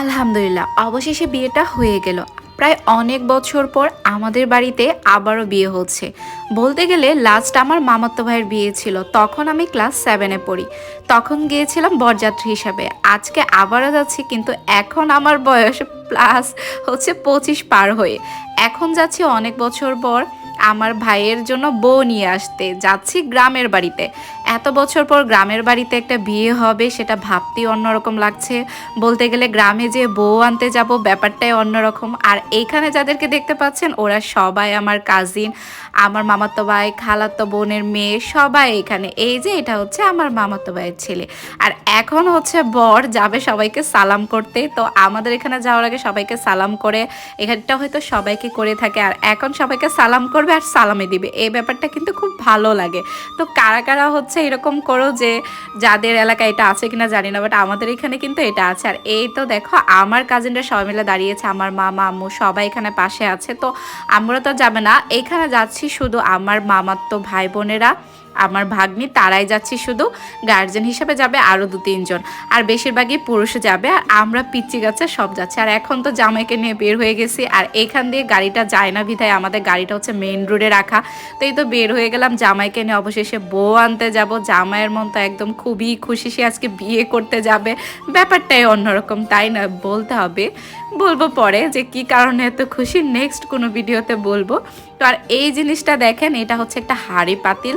আলহামদুলিল্লাহ, অবশেষে বিয়েটা হয়ে গেল। প্রায় অনেক বছর পর আমাদের বাড়িতে আবারও বিয়ে হচ্ছে। বলতে গেলে লাস্ট আমার মামাতো ভাইয়ের বিয়ে ছিল, তখন আমি ক্লাস সেভেনে পড়ি। তখন গিয়েছিলাম বরযাত্রী হিসাবে, আজকে আবারও যাচ্ছি, কিন্তু এখন আমার বয়স প্লাস হচ্ছে পঁচিশ পার হয়ে। এখন যাচ্ছি অনেক বছর পর আমার ভাইয়ের জন্য বউ নিয়ে আসতে, যাচ্ছি গ্রামের বাড়িতে। এত বছর পর গ্রামের বাড়িতে একটা বিয়ে হবে, সেটা ভাবতেই অন্যরকম লাগছে। বলতে গেলে গ্রামে যে বউ আনতে যাব ব্যাপারটাই অন্যরকম। আর এইখানে যাদেরকে দেখতে পাচ্ছেন, ওরা সবাই আমার কাজিন আমার মামাতো ভাই, খালাতো বোনের মেয়ে, সবাই এখানে। এই যে এটা হচ্ছে আমার মামাতো ভাইয়ের ছেলে। আর এখন হচ্ছে বর যাবে সবাইকে সালাম করতে। তো আমাদের এখানে যাওয়ার আগে সবাইকে সালাম করে, এখানটা হয়তো সবাইকে করে থাকে। আর এখন সবাইকে সালাম করবে আর সালামে দিবে। এই ব্যাপারটা কিন্তু খুব ভালো লাগে। তো কারা কারা হচ্ছে এরকম করো যে যাদের এলাকায় এটা আছে কিনা জানি না বাট আমাদের এখানে কিন্তু এটা আছে। আর এই তো দেখো, আমার কাজিনরা সবাই মিলে দাঁড়িয়েছে, আমার মামা, আম্মু সবাই এখানে পাশে আছে। তো আমরা তো যাবে না, এখানে যাচ্ছি শুধু আমার মামাত্ম ভাই বোনেরা আমার ভাগ্নি তারাই যাচ্ছি শুধু। গার্জেন হিসাবে যাবে আরও দু তিনজন। আর বেশিরভাগই পুরুষ যাবে। আর আমরা পিচ্ছি গাছে সব যাচ্ছে। আর এখন তো জামাইকে নিয়ে বের হয়ে গেছি। আর এখান দিয়ে গাড়িটা যায় না বিধায় আমাদের গাড়িটা হচ্ছে মেইন রোডে রাখা। তো এই তো বের হয়ে গেলাম জামাইকে নিয়ে। অবশেষে বউ আনতে যাব। জামাইয়ের মন তো একদম খুবই খুশি। সে আজকে বিয়ে করতে যাবে। ব্যাপারটাই অন্যরকম, তাই না? বলতে হবে। বলব পরে যে কি কারণে এত খুশি? নেক্সট কোনো ভিডিওতে বলব। তো আর এই জিনিসটা দেখেন, এটা হচ্ছে একটা হাড়ি পাতিল।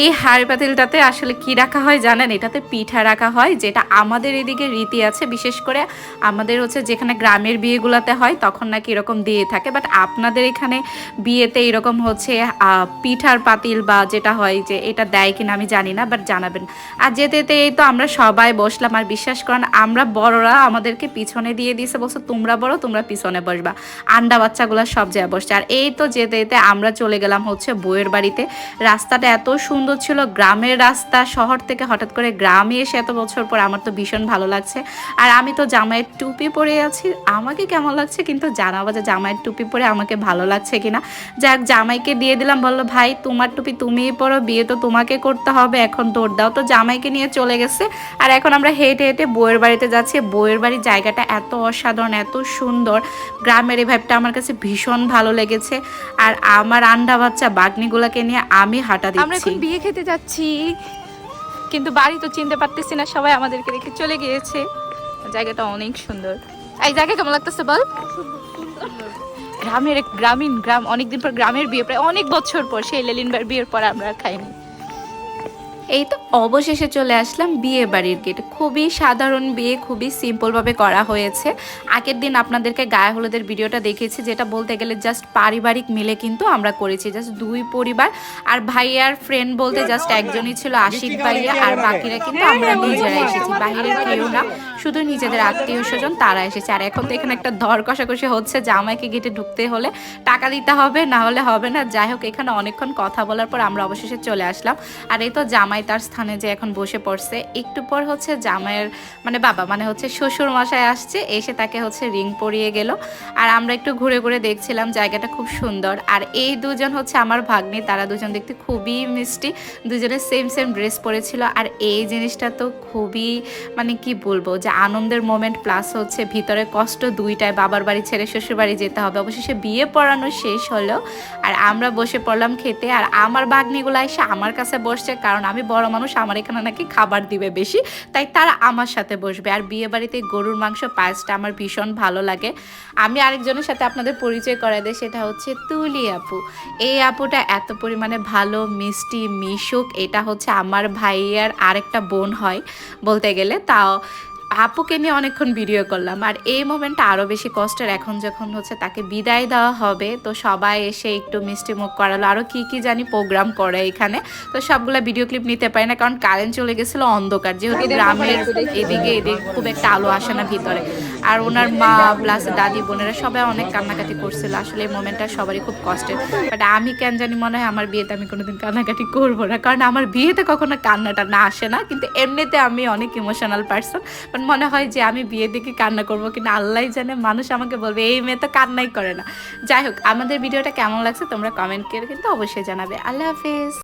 এই হাড়ি পাতিলটাতে আসলে কি রাখা হয় জানেন? এটাতে পিঠা রাখা হয়, যেটা আমাদের এদিকে রীতি আছে। বিশেষ করে আমাদের হচ্ছে যেখানে গ্রামের বিয়েগুলোতে হয়, তখন নাকি এরকম দিয়ে থাকে। বাট আপনাদের এখানে বিয়েতে এরকম হচ্ছে পিঠার পাতিল বা যেটা হয় যে এটা দেয় কিনা আমি জানি না বাট জানাবেন। আর যেতে যেতে এই তো আমরা সবাই বসলাম। আর বিশ্বাস করেন, আমরা বড়রা আমাদেরকে পিছনে দিয়ে দিয়েছে বলছো তোমরা বড়, তোমরা পিছনে বসবা। আন্ডা বাচ্চাগুলো সব জায়গায় বসছে। আর এই তো যেতে যেতে আমরা চলে গেলাম হচ্ছে বইয়ের বাড়িতে। রাস্তাটা এত সুন্দর ছিল, গ্রামের রাস্তা, শহর থেকে হঠাৎ করে গ্রামে এসে এত বছর পর আমার তো ভীষণ ভালো লাগছে। আর আমি তো জামাইয়ের টুপি পরে আছি, আমাকে কেমন লাগছে কিন্তু জানাব যে জামাইয়ের টুপি পরে আমাকে ভালো লাগছে কিনা। যাক, জামাইকে দিয়ে দিলাম, বলল, ভাই, তোমার টুপি তুমিই পরো, বিয়ে তো তোমাকে করতে হবে, এখন দৌড় দাও। তো জামাইকে নিয়ে চলে গেছে। আর এখন আমরা হেঁটে হেঁটে বইয়ের বাড়িতে যাচ্ছি। বইয়ের বাড়ির জায়গাটা এত অসাধারণ, এত সুন্দর। গ্রামের এই ভাইবটা আমার কাছে ভীষণ ভালো লেগেছে। আর আমার আন্ডা বাচ্চা বাগনিগুলোকে নিয়ে আমি হাঁটা আমরা দিচ্ছি। এখন বিয়ে খেতে যাচ্ছি। কিন্তু বাড়ি তো চিনতে পারতেছি না সবাই আমাদেরকে রেখে চলে গিয়েছে। জায়গাটা অনেক সুন্দর। এই জায়গা কেমন লাগতেছে বল? গ্রামের গ্রামীণ গ্রাম অনেকদিন পর গ্রামের বিয়ে প্রায় অনেক বছর পর সেই লেলিনবার বিয়ের পর আমরা খাইনি। এই তো অবশেষে চলে আসলাম বিয়ে বাড়ির গেট খুবই সাধারণ বিয়ে, খুবই সিম্পলভাবে করা হয়েছে। আগের দিন আপনাদেরকে গায়ে হলুদের ভিডিওটা দেখেছি যেটা বলতে গেলে জাস্ট পারিবারিক মিলে কিন্তু আমরা করেছি। জাস্ট দুই পরিবার, আর ভাইয়ার ফ্রেন্ড বলতে জাস্ট একজনই ছিল আশিক ভাইয়া আর বাকিরা কিন্তু আমরা নিজেরা এসেছি। বাইরের কেউ না, শুধু নিজেদের আত্মীয় স্বজন তারা এসেছে। আর এখন তো এখানে একটা দর কষাকষি হচ্ছে, জামাইকে গেটে ঢুকতে হলে টাকা দিতে হবে, না হলে হবে না। যাই হোক, এখানে অনেকক্ষণ কথা বলার পর আমরা অবশেষে চলে আসলাম। আর এই তো জামাই তার স্থানে যে এখন বসে পড়ছে, একটু পর হচ্ছে জামাইয়ের মানে বাবা মানে হচ্ছে শ্বশুর মশাই আসছে, এসে তাকে হচ্ছে রিং পরিয়ে গেল। আর আমরা একটু ঘুরে ঘুরে দেখছিলাম জায়গাটা খুব সুন্দর। আর এই দুজন হচ্ছে আমার ভাগ্নি, তারা দুজন দেখতে খুবই মিষ্টি, দুজনে সেম সেম ড্রেস পরেছিল। আর এই জিনিসটা তো খুবই মানে কি বলব, যে আনন্দের মোমেন্ট প্লাস হচ্ছে ভিতরে কষ্ট দুইটায়, বাবার বাড়ি ছেড়ে শ্বশুর বাড়ি যেতে হবে। অবশেষে বিয়ে পড়ানো শেষ হলো। আর আমরা বসে পড়লাম খেতে। আর আমার বাগনিগুলো এসে আমার কাছে বসছে, কারণ আমি বড় মানুষ আমার এখানে নাকি খাবার দিবে বেশি, তাই তারা আমার সাথে বসবে। আর বিয়ে বাড়িতে গরুর মাংস পায়েসটা আমার ভীষণ ভালো লাগে। আমি আরেকজনের সাথে আপনাদের পরিচয় করাই দেয় সেটা হচ্ছে তুলি আপু। এই আপুটা এত পরিমাণে ভালো, মিষ্টি, মিশুক, এটা হচ্ছে আমার ভাইয়ার আরেকটা বোন হয় বলতে গেলে। তাও আপুকে নিয়ে অনেকক্ষণ ভিডিও করলাম আর এই মোমেন্টটা আরও বেশি কষ্টের এখন যখন হচ্ছে তাকে বিদায় দেওয়া হবে তো সবাই এসে একটু মিষ্টি মুখ করালো। আরও কি কি জানি প্রোগ্রাম করে এখানে। তো সবগুলা ভিডিও ক্লিপ নিতে পারি না কারণ কারেন্ট চলে গেছিল অন্ধকার। যেহেতু গ্রামের এদিকে এদিকে খুব একটা আলো আসে না ভিতরে। আর ওনার মা প্লাস দাদি বোনেরা সবাই অনেক কান্নাকাটি করছিল। আসলে এই মোমেন্টটা সবারই খুব কষ্টের। বাট আমি কেন জানি মনে হয় আমার বিয়েতে আমি কোনোদিন কান্নাকাটি করব না। কারণ আমার বিয়েতে কখনো কান্নাটা না আসে না কিন্তু এমনিতে আমি অনেক ইমোশনাল পার্সন বাট মনে হয় যে আমি বিয়ে দেখে কান্না করব কিনা আল্লাহ জানে, মানুষ আমাকে বলবে, এই মেয়ে তো কান্নাই করে না। যাই হোক, আমাদের ভিডিওটা কেমন লাগছে তোমরা কমেন্ট করে কিন্তু অবশ্যই জানাবে। আল্লাহ হাফিজ।